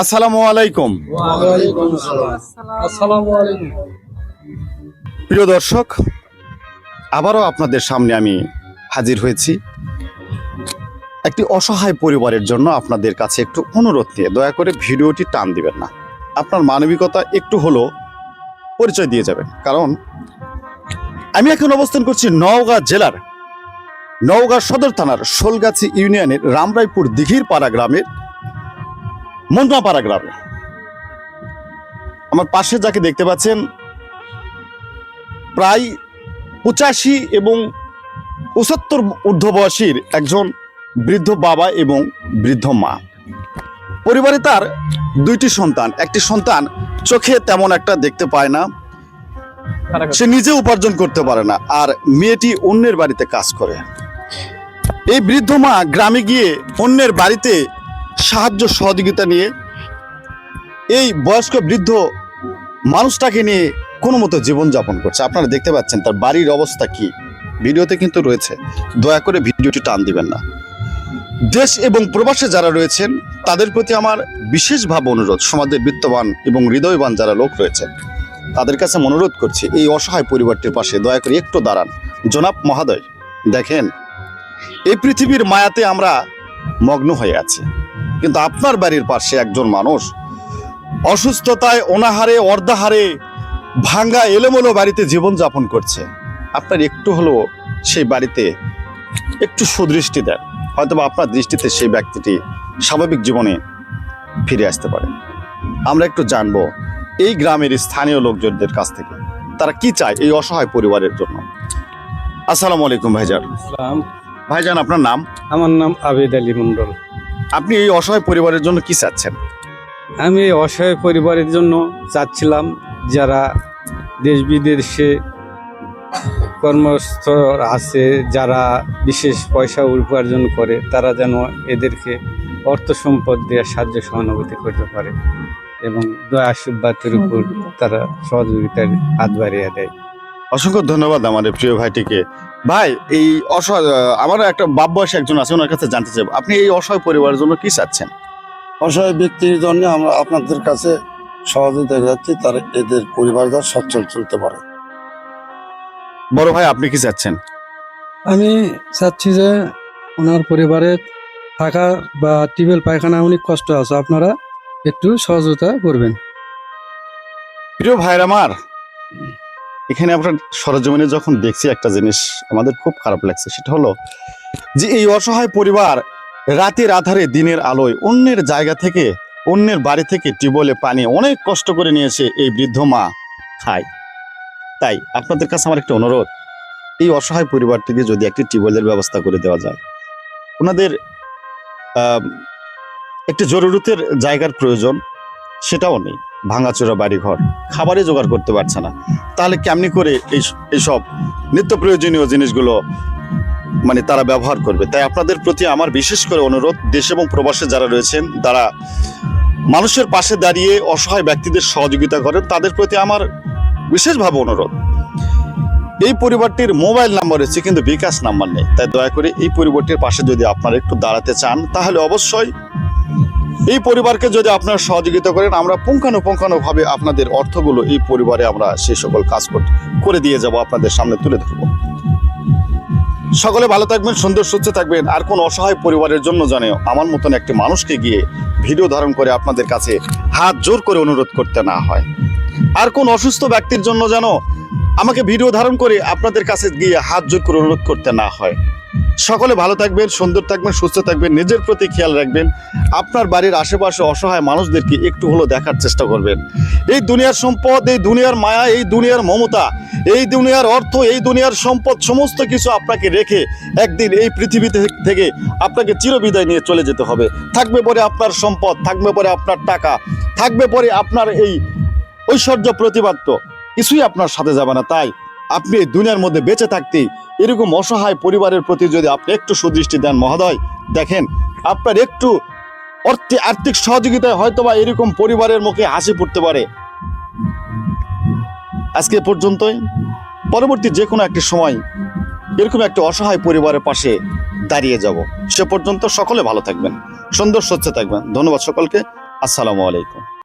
আসসালামু আলাইকুম। প্রিয় দর্শক, আবারও আপনাদের সামনে আমি হাজির হয়েছি। একটি অসহায় পরিবারের জন্য আপনাদের কাছে একটু অনুরোধ নিয়ে, দয়া করে ভিডিওটি টান দিবেন না। আপনার মানবিকতা একটু হলো পরিচয় দিয়ে যাবেন। কারণ আমি এখন অবস্থান করছি নওগাঁ জেলার নওগাঁ সদর থানার শোলগাছি ইউনিয়নের রামরায়পুর দিঘির পাড়া গ্রামের মন্দাপাড়া গ্রামে। আমার পাশে যাকে দেখতে পাচ্ছেন, প্রায় পঁচাশি এবং পঁচাত্তর ঊর্ধ্ব বয়সীর একজন বৃদ্ধ বাবা এবং বৃদ্ধ মা। পরিবারে তার দুইটি সন্তান। একটি সন্তান চোখে তেমন একটা দেখতে পায় না, সে নিজে উপার্জন করতে পারে না, আর মেয়েটি অন্যের বাড়িতে কাজ করে। এই বৃদ্ধ মা গ্রামে গিয়ে অন্যের বাড়িতে সাহায্য সহযোগিতা নিয়ে এই বয়স্ক বৃদ্ধ মানুষটাকে নিয়ে কোনো মতো জীবনযাপন করছে। আপনারা দেখতে পাচ্ছেন তার বাড়ির অবস্থা কি। ভিডিওতে কিন্তু রয়েছে। দয়া করে ভিডিওটি টান দিবেন না। দেশ এবং প্রবাসে যারা রয়েছেন, তাদের প্রতি আমার বিশেষভাবে অনুরোধ। সমাজের বিত্তবান এবং হৃদয়বান যারা লোক রয়েছেন, তাদের কাছে অনুরোধ করছি, এই অসহায় পরিবারটির পাশে দয়া করে একটু দাঁড়ান। জনাব মহাদয়, দেখেন, এই পৃথিবীর মায়াতে আমরা মগ্ন হয়ে আছি। কিন্তু আপনার বাড়ির পাশে একজন মানুষ অসুস্থতায় অনাহারে অর্ধাহারে ভাঙ্গা এলোমেলো বাড়িতে জীবনযাপন করছে। আপনার একটু হলেও সেই বাড়িতে একটু সুদৃষ্টি দেন। হয়তো আপনার দৃষ্টিতে সেই ব্যক্তিটি স্বাভাবিক জীবনে ফিরে আসতে পারে। আমরা একটু জানব এই গ্রামের স্থানীয় লোকজনদের কাছ থেকে তারা কি চায় এই অসহায় পরিবারের জন্য। আসসালামু আলাইকুম ভাইজান। ভাইজান আপনার নাম? আমার নাম আবেদ আলী মন্ডল আপনি এই অসহায় পরিবারের জন্য কি চাচ্ছেন? আমি এই অসহায় পরিবারের জন্য চাচ্ছিলাম যারা দেশ বিদেশে কর্মস্থ আছে যারা বিশেষ পয়সা উপার্জন করে তারা যেন এদেরকে অর্থ সম্পদ দিয়ে সাহায্য সহানুভূতি করতে পারে এবং দয়া আশীর্বাদের উপর তারা সহযোগিতার হাত বাড়িয়ে দেয়। অসংখ্য ধন্যবাদ আমাদের প্রিয় ভাইটিকে। ভাই এই অসহায় আমার একটা বাপ বয়স একজন আছে ওনার কাছে জানতে চাই আপনি এই অসহায় পরিবারের জন্য কি চাচ্ছেন? অসহায় ব্যক্তির জন্য আমরা আপনাদের কাছে সহযোগিতা যাচ্ছি তারা এদের পরিবার যা সচ্ছল চলতে পারে। বড় ভাই আপনি কি চাচ্ছেন? আমি চাচ্ছি যে ওনার পরিবারে থাকা বা টিউবওয়েল পায়খানা অনেক কষ্ট আছে। আপনারা একটু সহযোগিতা করবেন। প্রিয় ভাইর আমার এখানে আমরা সরজমিনে যখন দেখছি একটা জিনিস, আমাদের খুব খারাপ লাগছে। সেটা হলো যে এই অসহায় পরিবার রাতের আধারে দিনের আলোয় অন্যের জায়গা থেকে, অন্যের বাড়ি থেকে টিউবওয়েলে পানি অনেক কষ্ট করে নিয়েছে এই বৃদ্ধ মা খায় তাই আপনাদের কাছে আমার একটা অনুরোধ, এই অসহায় পরিবারটিকে যদি একটি টিউবওয়েলের ব্যবস্থা করে দেওয়া যায়। ওনাদের একটি জরুরতের জায়গার প্রয়োজন, সেটাও নেই। ভাঙাচোরা বাড়িঘর খাবারই জোগাড় করতে পারছে না। তাহলে কেমনি করে এই এইসব নিত্য প্রয়োজনীয় জিনিসগুলো মানে তারা ব্যবহার করবে? তাই আপনাদের প্রতি আমার বিশেষ করে অনুরোধ, দেশ এবং প্রবাসে যারা রয়েছেন, তারা মানুষের পাশে দাঁড়িয়ে অসহায় ব্যক্তিদের সহযোগিতা করেন, তাদের প্রতি আমার বিশেষভাবে অনুরোধ। এই পরিবারটির মোবাইল নাম্বার রয়েছে কিন্তু বিকাশ নাম্বার নেই। তাই দয়া করে এই পরিবারটির পাশে যদি আপনারা একটু দাঁড়াতে চান, তাহলে অবশ্যই এই পরিবারকে যদি আপনারা সহযোগিতা করেন, আমরা পুঙ্খানুপুঙ্খানুভাবে আপনাদের অর্থগুলো এই পরিবারে আমরা সেই সকল কাজ করে দিয়ে যাব আপনাদের সামনে তুলে ধরব। সকলে ভালো থাকবেন, সুন্দর, সুস্থ থাকবেন। আর কোন অসহায় পরিবারের জন্য জানে আমার মতন একটি মানুষকে গিয়ে ভিডিও ধারণ করে আপনাদের কাছে হাত জোর করে অনুরোধ করতে না হয়। আর কোন অসুস্থ ব্যক্তির জন্য যেন আমাকে ভিডিও ধারণ করে আপনাদের কাছে গিয়ে হাত জোর করে অনুরোধ করতে না হয়। সকলে ভালো থাকবেন, সুন্দর থাকবেন, সুস্থ থাকবেন, নিজের প্রতি খেয়াল রাখবেন। আপনার বাড়ির আশেপাশে অসহায় মানুষদেরকে একটু হলো দেখার চেষ্টা করবেন। এই দুনিয়ার সম্পদ, এই দুনিয়ার মায়া, এই দুনিয়ার মমতা, এই দুনিয়ার অর্থ, এই দুনিয়ার সম্পদ, সমস্ত কিছু আপনাকে রেখে একদিন এই পৃথিবী থেকে আপনাকে চিরবিদায় নিয়ে চলে যেতে হবে। থাকবে পরে আপনার সম্পদ, থাকবে পরে আপনার টাকা, থাকবে পরে আপনার এই ঐশ্বর্য প্রতিপাদ্য। কিছুই আপনার সাথে যাবে না। তাই আপনি এই দুনিয়ার মধ্যে বেঁচে থাকতেই এরকম অসহায় পরিবারের প্রতি যদি আপনি একটু সুদৃষ্টি দেন মহোদয়, দেখেন আপনার একটু অর্থে আর্থিক সহযোগিতায় হয়তোবা এরকম পরিবারের মুখে হাসি ফুটতে পারে। আজকে পর্যন্তই। পরবর্তী যে কোনো একটি সময় এরকম একটা অসহায় পরিবারের পাশে দাঁড়িয়ে যাব। সে পর্যন্ত সকলে ভালো থাকবেন, সুন্দর স্বচ্ছ থাকবেন। ধন্যবাদ সকলকে। আসসালামু আলাইকুম।